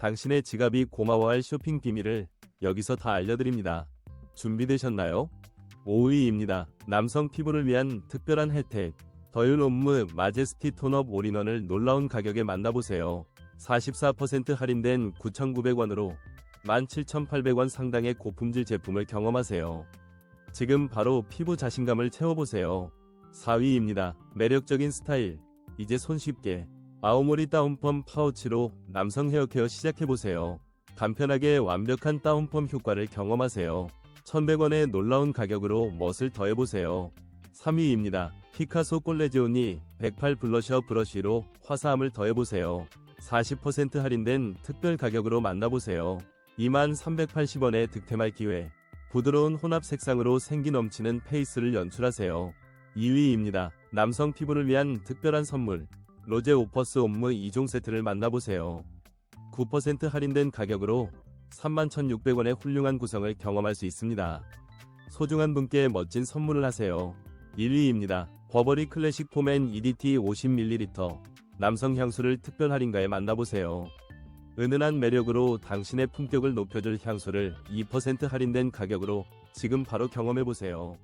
당신의 지갑이 고마워할 쇼핑 비밀을 여기서 다 알려드립니다. 준비되셨나요? 5위입니다. 남성 피부를 위한 특별한 혜택. 더율 옴무 마제스티 톤업 올인원을 놀라운 가격에 만나보세요. 44% 할인된 9,900원으로 17,800원 상당의 고품질 제품을 경험하세요. 지금 바로 피부 자신감을 채워보세요. 4위입니다. 매력적인 스타일. 이제 손쉽게 아오모리 다운펌 파우치로 남성 헤어케어 시작해보세요. 간편하게 완벽한 다운펌 효과를 경험하세요. 1100원의 놀라운 가격으로 멋을 더해보세요. 3위입니다. 피카소 꼴레지오니 108 블러셔 브러쉬로 화사함을 더해보세요. 40% 할인된 특별 가격으로 만나보세요. 2380원의 득템할 기회. 부드러운 혼합 색상으로 생기 넘치는 페이스를 연출하세요. 2위입니다. 남성 피부를 위한 특별한 선물. 로제 오퍼스 옴무 2종 세트를 만나보세요. 9% 할인된 가격으로 31,600원의 훌륭한 구성을 경험할 수 있습니다. 소중한 분께 멋진 선물을 하세요. 1위입니다. 버버리 클래식 폼앤 EDT 50ml 남성 향수를 특별 할인가에 만나보세요. 은은한 매력으로 당신의 품격을 높여줄 향수를 2% 할인된 가격으로 지금 바로 경험해보세요.